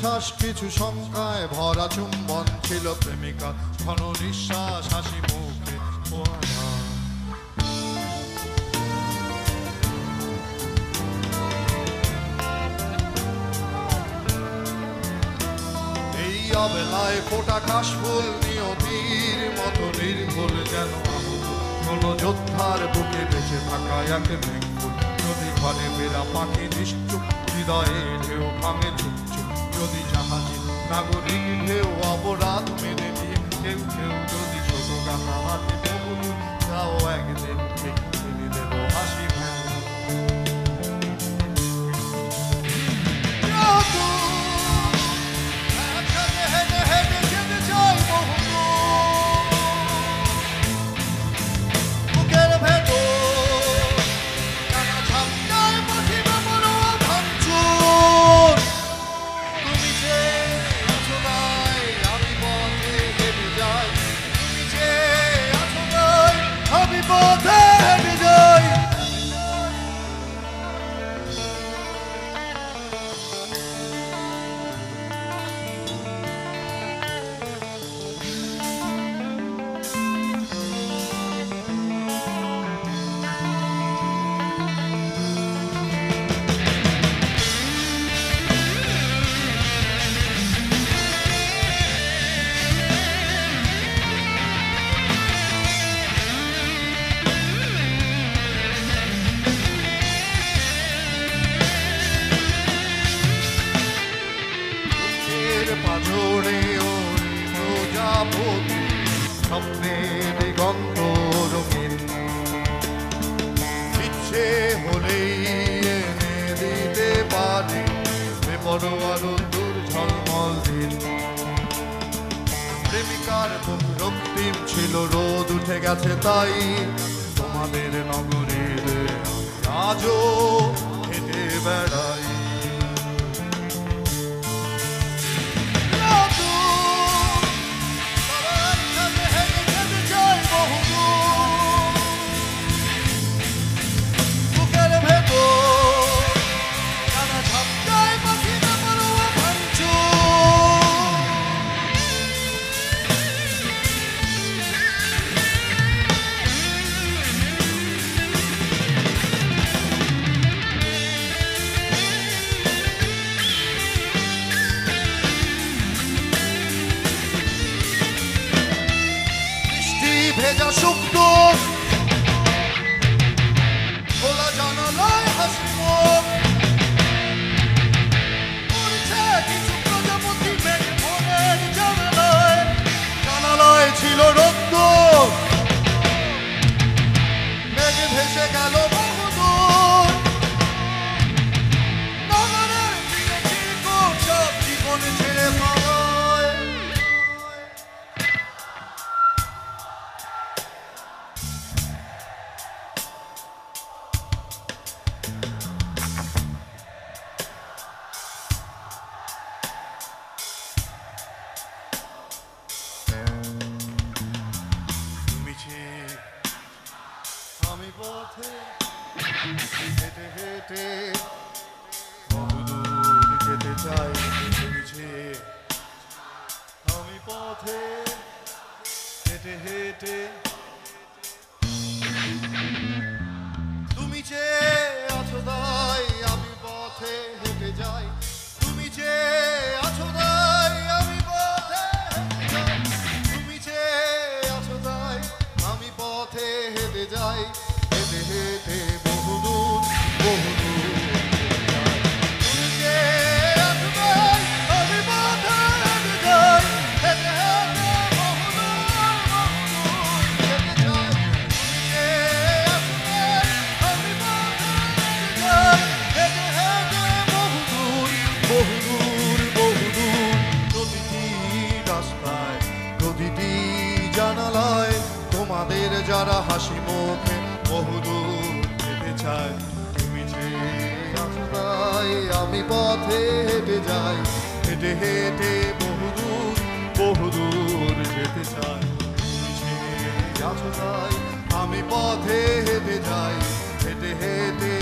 বিশ্বাস কিছু শঙ্কায় ভরা চুম্বন ছিল প্রেমিকা, ঘন নিঃশ্বাস, হাসি মুখে। এই অবেলায় ফোটা কাশফুল নিয়তির মতো নির্ভুল যেন কোন যোদ্ধার বুকে বেঁচে থাকা এক মেঘফুল যদি ঘরে ফেরা পাখি নিশ্চুপ, হৃদয়ে ঢেউ ভাঙে চুপচুপ যদি জাহাজে নাগরিক, ঢেউ অপরাধ মেনে নিয়ে কেউ কেউ যদি ছোট গাথা হাতে তবু যাও একদিন ঠিক পাঁজরে ওই প্রজাপতি স্বপ্নের দিগন্ত রঙিন। ইচ্ছে হলেই এনে দিতে পারি বেপরোয়া রোদ্দুর ঝলমল দিন। প্রেমিকার মুখ রক্তিম ছিল, রোদ উঠে গেছে তাই তোমাদের নগরীর আজও হেঁটে বেড়াই heyecan não Olacağına layıksın চাই যে আমি হেঁটে হেঁটে জানালায় তোমাদের যারা হাসি মুখে বহুদূর যেতে চায়, তুমি যে আমি পথে হেঁটে যাই, হেঁটে হেঁটে বহুদূর বহুদূর যেতে চাই, তুমি যে আমি পথে হেঁটে যাই, হেঁটে হেঁটে